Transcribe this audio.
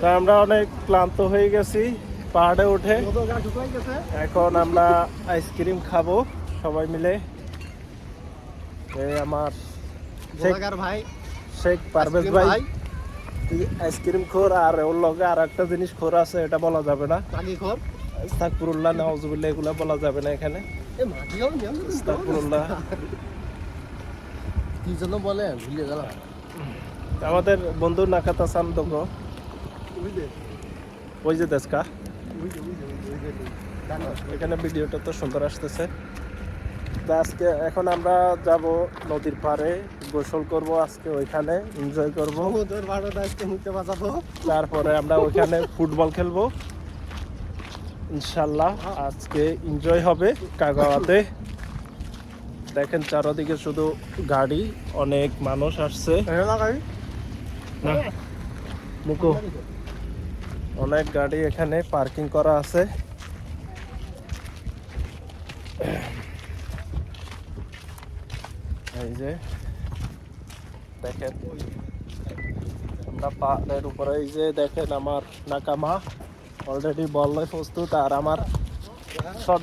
তা আমরা অনেক ক্লান্ত হয়ে গেছি পাহাড়ে উঠে। এখন আমরা আইসক্রিম খাব সবাই মিলে। আমার ভাই। শেখ পারভেজ ভাই। আইসক্রিম খোর আর ওর লগে আর একটা জিনিস খোর আছে এটা বলা যাবে না। খোর। ইস্তাকপুরুল্লাহ নাউজুবিল্লাহ এগুলো বলা যাবে না এখানে। কি জন্য বলে ভুলে গেলাম। আমাদের বন্ধু নাকাতা সান্দোগো ওই যে দেশকা। এখানে ভিডিওটা তো সুন্দর আসতেছে। তা আজকে এখন আমরা যাব নদীর পাড়ে গোসল করব আজকে ওইখানে এনজয় করব। আজকে তারপরে আমরা ওইখানে ফুটবল খেলব। ইনশাল্লাহ আজকে এনজয় হবে কাগাওয়াতে। দেখেন চারদিকে শুধু গাড়ি অনেক মানুষ আসছে। না? মুকু। অনেক গাড়ি এখানে পার্কিং করা আছে। এই যে, দেখেন। আমরা পাহাড়ের উপরে, এই যে দেখেন আমার নাকামা। অলরেডি বললে প্রস্তুত, আর আমার শট